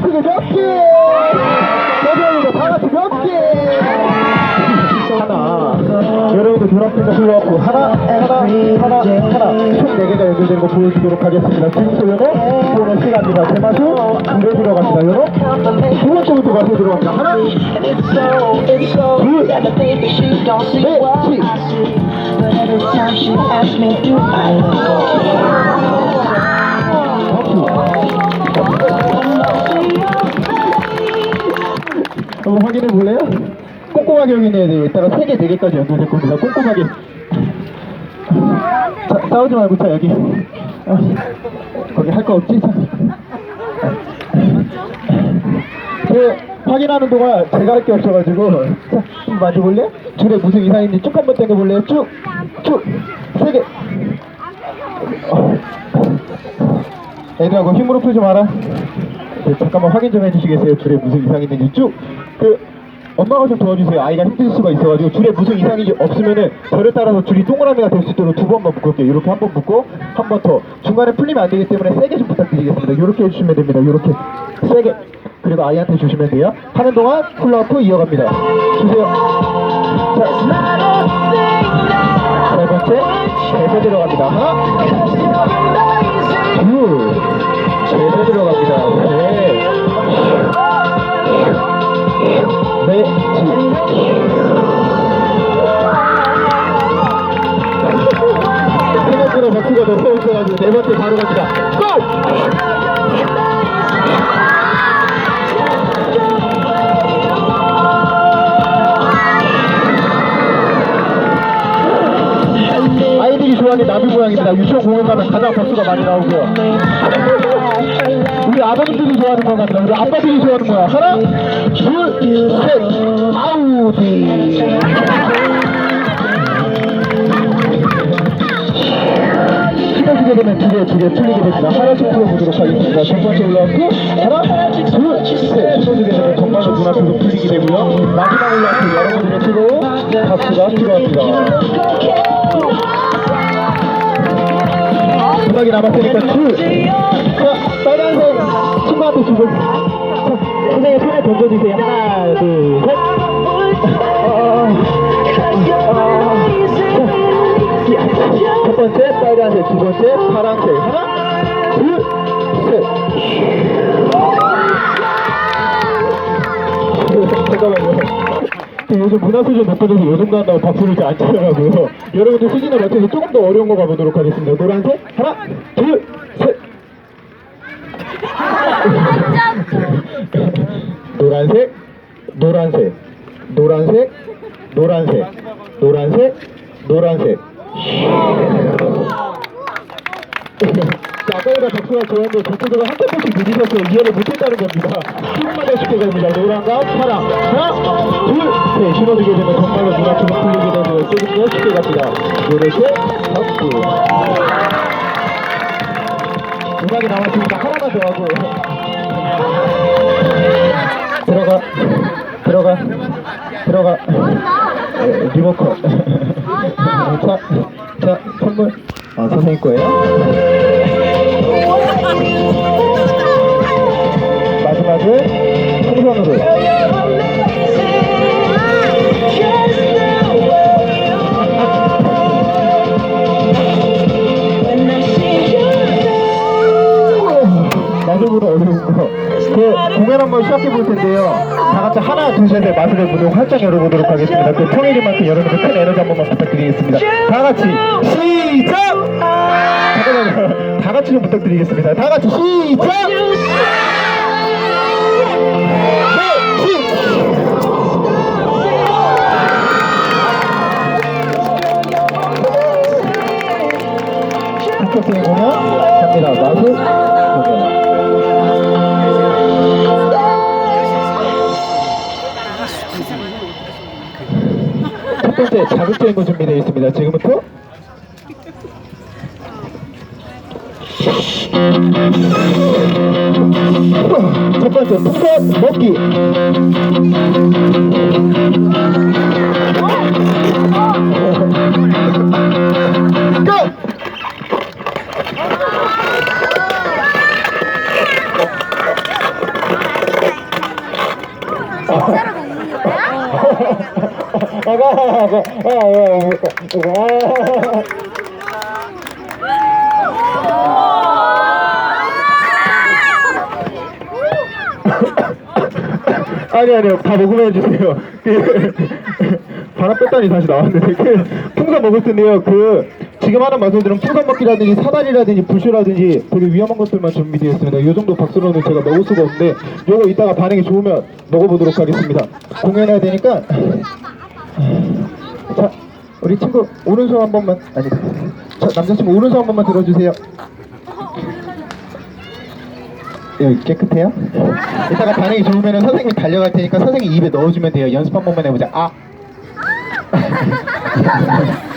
크게 몇 개? 여러분들 다 같이 몇 개? 하나. 여러분들 졸업생과 불러갖고 하나, 하나, 하나, 하나. 총 4개가 연결되는 거 보여주도록 하겠습니다. 지금부터 요거 보는 시간입니다. 제마수 물에 들어갑니다. 요거 두 번째부터 가서 들어갑니다. 하나, 둘, 넷, what 한번 확인해 볼래요? 꼼꼼하게 확인해야 돼요. 이따가 3개, 4개까지 연결될 겁니다. 꼼꼼하게. 자, 싸우지 말고, 자, 여기. 아, 거기 할 거 없지? 자. 그, 확인하는 동안 제가 할 게 없어가지고. 자, 좀 만져볼래? 줄에 무슨 이상 있는지 쭉 한번 당겨볼래요? 쭉! 쭉! 3개! 어. 애들하고 힘으로 풀지 마라. 네, 잠깐만 확인 좀 해주시겠어요? 줄에 무슨 이상이 있는지 쭉. 그 엄마가 좀 도와주세요. 아이가 힘들 수가 있어가지고 줄에 무슨 이상이 없으면은 저를 따라서 줄이 동그라미가 될 수 있도록 두 번만 묶을게요. 이렇게 한 번 묶고 한 번 더. 중간에 풀리면 안 되기 때문에 세게 좀 부탁드리겠습니다. 이렇게 해주시면 됩니다. 이렇게 세게. 그리고 아이한테 주시면 돼요. 하는 동안 쿨라프 이어갑니다. 주세요. 자, 세 번째 제세 들어갑니다. 하나, 둘, 제세 들어갑니다. 네. 번째 바로 갑니다. 고! 아이들이 좋아하는 나비 모양입니다. 유치원 공연 가면 가장 박수가 많이 나오고요. 우리 아버님들이 좋아하는 거 같다. 우리 아빠들이 좋아하는 거야. 하나, 둘, 셋. 아우디. 씹어주게 되면 두 개, 두 개 풀리게 됩니다. 하나씩 풀어보도록 하겠습니다. 첫 번째 올라왔고, 하나, 둘, 셋. 씹어주게 되면 정말로 눈앞에서 풀리게 되고요. 마지막 올라왔고, 여러분들의 뜨거운 박수가 필요합니다. 음악이 남았으니까 빨간색 친구 한테 주고. 자, 선생님 손에 던져주세요. 하나, 둘, 셋. 자, 첫 번째 빨간색, 두 번째 파란색. 하나, 둘, 셋. 잠깐만요. 요즘 문화 수준 높아져서 요즘도 한다고 박수를 잘 안 치더라고요. 여러분들 수준에 맞춰서 조금 더 어려운 거 가보도록 하겠습니다. 노란색, 하나, 둘, 셋. 노란색, 노란색, 노란색, 노란색, 노란색, 노란색. 자, 아까보다 박수가 좋았는데 저쪽으로 한 템포씩 늦으셔서 이해를 못했다는 겁니다. 더 쉽게 갑니다. 노란과 파랑. 하나, 둘, 셋. 신어주게 되면 정말로 눈앞으로 풀리게 되고요. 조금 더 쉽게 갑니다. 이렇게 박수. 음악이 나왔으니까 하나만 더 하고. 네, 리모컨. 자, 자, 선물. 아, 선생님 거예요? 마지막은 풍선으로. 그 공연 한번 시작해 볼 텐데요. 다 같이 하나, 둘, 셋의 마술의 문을 활짝 열어보도록 하겠습니다. 그 평일인 만큼 여러분들 큰 에너지 한 번만 부탁드리겠습니다. 다 같이 시작! 잠깐만요. 다 같이 좀 부탁드리겠습니다. 다 같이 시작! 네, 시! 합격생 공연 갑니다. 마술 공연. 번째 자극적인 거 준비되어 있습니다. 지금부터 첫 번째 풍선 먹기. 아니 아니요. 다 먹으면 해주세요. 그 바람 뺐더니 다시 나왔는데 그 풍선 먹을 텐데요. 그 지금 하는 말씀들은 풍선 먹기라든지 사다리라든지 불쇼라든지 되게 위험한 것들만 준비되어 있습니다. 이 정도 박수로는 제가 먹을 수가 없는데 요거 이따가 반응이 좋으면 먹어보도록 하겠습니다. 공연해야 되니까 자 우리 친구 오른손 한 번만 아니 자 남자친구 오른손 한 번만 들어주세요 여기 깨끗해요? 이따가 반응이 좋으면 선생님이 달려갈 테니까 선생님 입에 넣어주면 돼요. 연습 한 번만 해보자. 아.